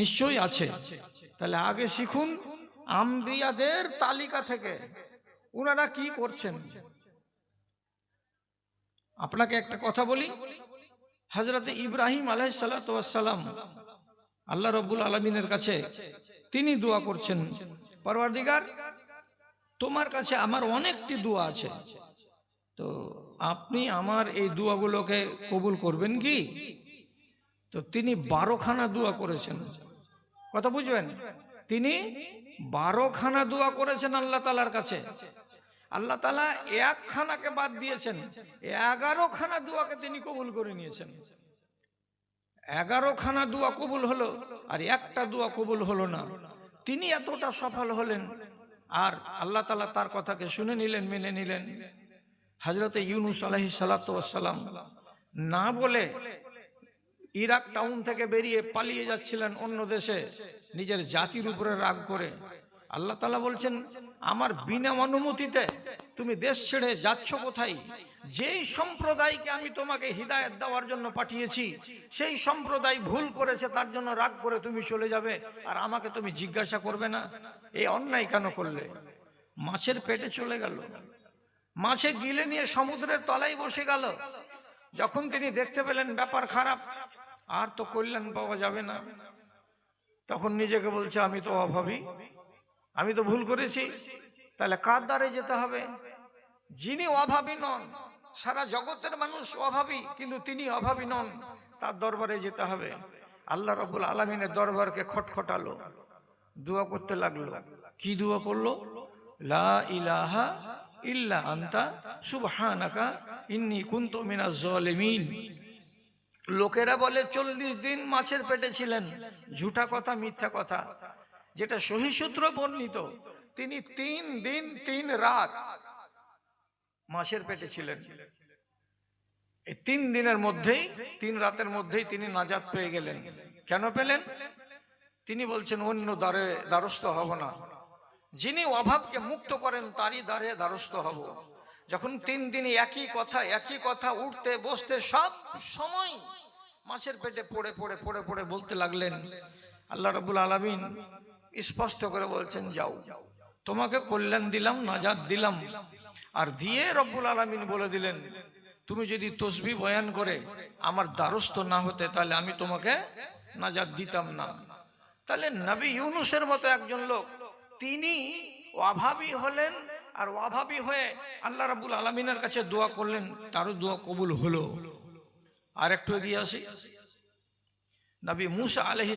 নিশ্চয়ই আছে। তাহলে আগে শিখুন আম্বিয়াদের তালিকা থেকে। ওনারা কি করছেন? আপনাকে একটা কথা বলি। হজরত ইব্রাহিম আলাইসালাম আল্লাহ রব্বুল আলমিনের কাছে তিনি দোয়া করছেন, পরওয়ারদিগার, তোমার কাছে আমার অনেকটি দোয়া আছে। তো আপনি আমার এই দোয়াগুলোকে কবুল করবেন কি? তো তিনি বারোখানা দোয়া করেছেন। কথা বুঝবেন? তিনি বারোখানা দোয়া করেছেন আল্লাহ তালার কাছে। আল্লাহ তালা একখানাকে বাদ দিয়েছেন। এগারো খানা দোয়াকে তিনি কবুল করে নিয়েছেন। এগারো খানা দোয়া কবুল হলো আর একটা দোয়া কবুল হলো না। তিনি এতটা সফল হলেন আর আল্লাহ তালা তার কথাকে শুনে নিলেন, মেনে নিলেন। হাজরতে ইউনুস আলহি সালাতাম না বলে ইরাক টাউন থেকে বেরিয়ে পালিয়ে যাচ্ছিলেন অন্য দেশে, নিজের জাতির উপরে রাগ করে। আল্লাহ তালা বলছেন, আমার বিনা অনুমতিতে তুমি দেশ ছেড়ে যাচ্ছ কোথায়? যেই সম্প্রদায়কে আমি তোমাকে হৃদায়ত দেওয়ার জন্য পাঠিয়েছি, সেই সম্প্রদায় ভুল করেছে, তার জন্য রাগ করে তুমি চলে যাবে, আর আমাকে তুমি জিজ্ঞাসা করবে না। এই অন্যায় কেন করলে? মাছের পেটে চলে গেল। মাছে গিলে নিয়ে সমুদ্রের তলায় বসে গেল। যখন তিনি দেখতে পেলেন ব্যাপার খারাপ আর তো কল্যাণ পাওয়া যাবে না। তখন নিজেকে বলছে, আমি তো অভাবী। আমি তো ভুল করেছি। তাহলে কার দ্বারে যেতে হবে? যিনি অভাবী নন, সারা জগতের মানুষ অভাবী, কিন্তু তিনি অভাবী নন, তার দরবারে যেতে হবে। আল্লাহ রবুল আলমিনের দরবারকে খটখটালো, দোয়া করতে লাগল। কি দোয়া করল? লা ইলাহা ইল্লা আন্তা, সুবহানাকা ইন্নি কুনতু মিনাজ লোকেরা বলে, চল্লিশ দিন মাছের পেটে ছিলেন। ঝুঠা কথা, মিথ্যা কথা। যেটা সহি সূত্র বর্ণিত, তিনি তিন দিন, তিন রাত মাছের পেটে ছিলেন। এই তিন দিনের মধ্যেই, তিন রাতের মধ্যেই তিনি নাজাত পেয়ে গেলেন। কেন পেলেন? তিনি বলছেন, অন্য দ্বারে দ্বারস্থ হব না। যিনি অভাবকে মুক্ত করেন, তারই দ্বারে দ্বারস্থ হব। যখন তিন দিনই একই কথা একই কথা, উঠতে, বসতে, সব সময় মাছের পেটে পড়ে পড়ে পড়ে পড়ে বলতে লাগলেন, আল্লাহ রবুল আলমিন স্পষ্ট করে বলছেন, যাও, তোমাকে কল্যাণ দিলাম, নাজাদ দিলাম। আর দিয়ে রব্বুল আলমিন বলে দিলেন, তুমি যদি তসবি বয়ান করে আমার দ্বারস্থ না হতে, তাহলে আমি তোমাকে নাজাদ দিতাম না। তাহলে নবী ইউনুসের মতো একজন লোক, তিনি অভাবী হলেন আর অভাবী হয়ে আল্লাহ রাবুল আলমিনের কাছে দোয়া করলেন, তারও দোয়া কবুল হলো। আর একটু এগিয়ে আসি। নবী মুসা আলহি